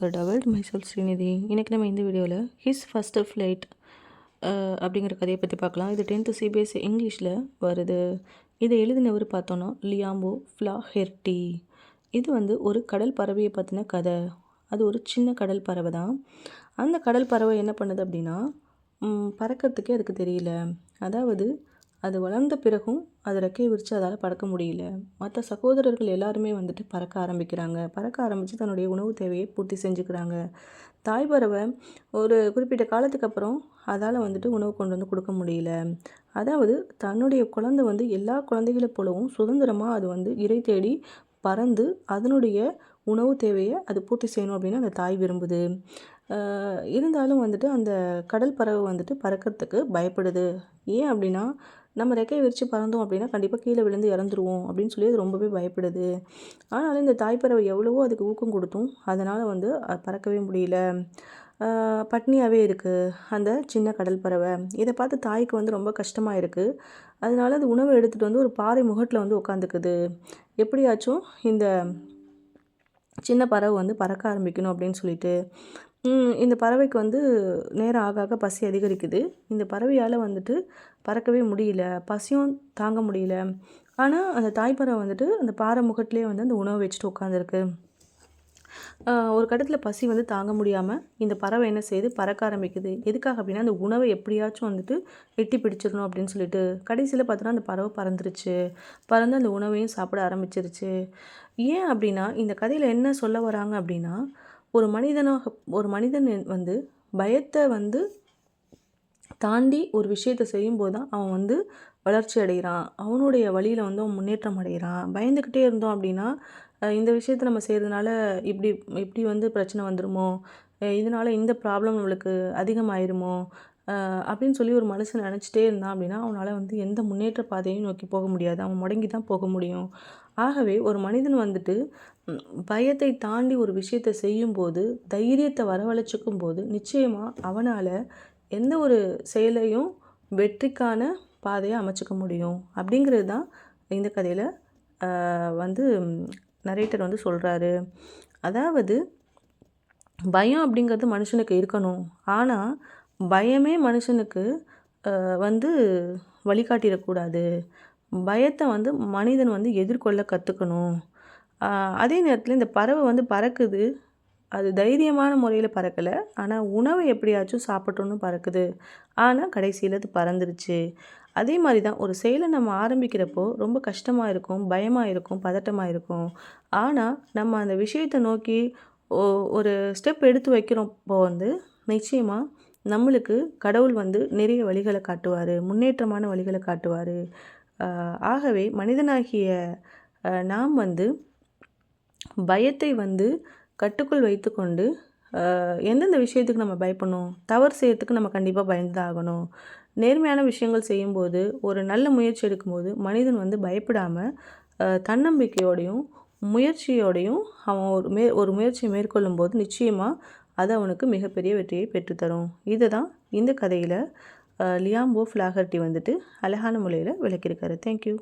டவல்ட் மைசல் ஸ்ரீநிதி. இன்றைக்கி நம்ம இந்த வீடியோவில் ஹிஸ் ஃபஸ்ட்டு ஃப்ளைட் அப்படிங்கிற கதையை பற்றி பார்க்கலாம். இது டென்த்து சிபிஎஸ்சி இங்கிலீஷில் வருது. இதை எழுதினவர் பார்த்தோன்னா லியாம்போ ஃப்ளா ஹெர்டி இது வந்து ஒரு கடல் பறவையை பற்றின கதை. அது ஒரு சின்ன கடல் பறவை தான். அந்த கடல் பறவை என்ன பண்ணுது அப்படின்னா பறக்கிறதுக்கே அதுக்கு தெரியல. அதாவது அது வளர்ந்த பிறகும் அது ரெக்கையை விரித்து அதால் பறக்க முடியல. மற்ற சகோதரர்கள் எல்லாருமே வந்துட்டு பறக்க ஆரம்பிக்கிறாங்க. பறக்க ஆரம்பித்து தன்னுடைய உணவு தேவையை பூர்த்தி செஞ்சுக்கிறாங்க. தாய் பறவை ஒரு குறிப்பிட்ட காலத்துக்கு அப்புறம் அதால் வந்துட்டு உணவு கொண்டு வந்து கொடுக்க முடியல. அதாவது தன்னுடைய குழந்தை வந்து எல்லா குழந்தைகளை போலவும் சுதந்திரமாக அது வந்து இறை தேடி பறந்து அதனுடைய உணவு தேவையை அது பூர்த்தி செய்யணும் அப்படின்னு அந்த தாய் விரும்புது. இருந்தாலும் வந்துட்டு அந்த கடல் பறவை வந்துட்டு பறக்கிறதுக்கு பயப்படுது. ஏன் அப்படின்னா நம்ம ரெக்கையை விரித்து பறந்தோம் அப்படின்னா கண்டிப்பாக கீழே விழுந்து இறந்துருவோம் அப்படின்னு சொல்லி அது ரொம்பவே பயப்படுது. ஆனாலும் இந்த தாய்ப்பறவை எவ்வளவோ அதுக்கு ஊக்கம் கொடுத்தும் அதனால் வந்து பறக்கவே முடியல. பட்னியாகவே இருக்குது அந்த சின்ன கடல் பறவை. இதை பார்த்து தாய்க்கு வந்து ரொம்ப கஷ்டமாக இருக்குது அதனால் அது உணவை எடுத்துகிட்டு வந்து ஒரு பாறை முகட்டில் வந்து உட்காந்துக்குது எப்படியாச்சும் இந்த சின்ன பறவை வந்து பறக்க ஆரம்பிக்கணும் அப்படின்னு சொல்லிட்டு. இந்த பறவைக்கு வந்து நேரம் ஆக ஆக பசி அதிகரிக்குது. இந்த பறவையால் வந்துட்டு பறக்கவே முடியல. பசியும் தாங்க முடியல. ஆனால் அந்த தாய்ப்பறவை வந்துட்டு அந்த பாறை முகட்டிலே வந்து அந்த உணவை வச்சுட்டு உட்காந்துருக்கு ஒரு கட்டத்தில் பசி வந்து தாங்க முடியாமல் இந்த பறவை என்ன செய்யுது பறக்க ஆரம்பிக்குது. எதுக்காக அப்படின்னா அந்த உணவை எப்படியாச்சும் வந்துட்டு எட்டி பிடிச்சிடணும் அப்படின்னு சொல்லிட்டு. கடைசியில் பார்த்தோன்னா அந்த பறவை பறந்துருச்சு. பறந்து அந்த உணவையும் சாப்பிட ஆரம்பிச்சிருச்சு. ஏன் அப்படின்னா இந்த கதையில் என்ன சொல்ல வராங்க அப்படின்னா ஒரு மனிதனாக ஒரு மனிதன் வந்து பயத்தை வந்து தாண்டி ஒரு விஷயத்தை செய்யும்போது தான் அவன் வந்து வளர்ச்சி அடைகிறான். அவனுடைய வழியில் வந்து அவன் முன்னேற்றம் அடைகிறான். பயந்துக்கிட்டே இருந்தோம் அப்படின்னா இந்த விஷயத்த நம்ம செய்கிறதுனால இப்படி இப்படி வந்து பிரச்சனை வந்துடுமோ இதனால் இந்த ப்ராப்ளம் நம்மளுக்கு அதிகமாயிருமோ? அப்படின்னு சொல்லி ஒரு மனுஷன் நினச்சிட்டே இருந்தான் அப்படின்னா அவனால் வந்து எந்த முன்னேற்ற பாதையும் நோக்கி போக முடியாது. அவன் முடங்கி தான் போக முடியும். ஆகவே ஒரு மனிதன் வந்துட்டு பயத்தை தாண்டி ஒரு விஷயத்தை செய்யும்போது தைரியத்தை வரவழைச்சிக்கும் போது நிச்சயமாக அவனால் எந்த ஒரு செயலையும் வெற்றிக்கான பாதையை அமைச்சிக்க முடியும். அப்படிங்கிறது தான் இந்த கதையில் வந்து நரேட்டர் வந்து சொல்கிறாரு அதாவது பயம் அப்படிங்கிறது மனுஷனுக்கு இருக்கணும். ஆனால் பயமே மனுஷனுக்கு வந்து வழிகாட்டிடக்கூடாது. பயத்தை வந்து மனிதன் வந்து எதிர்கொள்ள கற்றுக்கணும் அதே நேரத்தில் இந்த பறவை வந்து பறக்குது. அது தைரியமான முறையில் பறக்கலை. ஆனால் உணவை எப்படியாச்சும் சாப்பிட்டோன்னு பறக்குது. ஆனால் கடைசியில் அது பறந்துருச்சு. அதே மாதிரி தான் ஒரு செயலை நம்ம ஆரம்பிக்கிறப்போ ரொம்ப கஷ்டமாக இருக்கும் பயமாக இருக்கும் பதட்டமாக இருக்கும். ஆனால் நம்ம அந்த விஷயத்தை நோக்கி ஒரு ஸ்டெப் எடுத்து வைக்கிறப்போ வந்து நிச்சயமாக நம்மளுக்கு கடவுள் வந்து நிறைய வழிகளை காட்டுவார் முன்னேற்றமான வழிகளை காட்டுவார். ஆகவே மனிதனாகிய நாம் வந்து பயத்தை வந்து கட்டுக்குள் வைத்துக்கொண்டு எந்தெந்த விஷயத்துக்கு நம்ம பயப்படணும்? தவறு செய்யறதுக்கு நம்ம கண்டிப்பாக பயந்து ஆகணும் நேர்மையான விஷயங்கள் செய்யும்போது ஒரு நல்ல முயற்சி எடுக்கும்போது மனிதன் வந்து பயப்படாமல் தன்னம்பிக்கையோடையும் முயற்சியோடையும் அவன் ஒரு மே ஒரு முயற்சியை மேற்கொள்ளும் போது நிச்சயமாக அது அவனுக்கு மிகப்பெரிய வெற்றியை பெற்றுத்தரும். இதை தான் இந்த கதையில் லியாம்போ ஃப்ளாகர்டி வந்துட்டு அழகான முறையில் விளக்கியிருக்காரு. தேங்க்யூ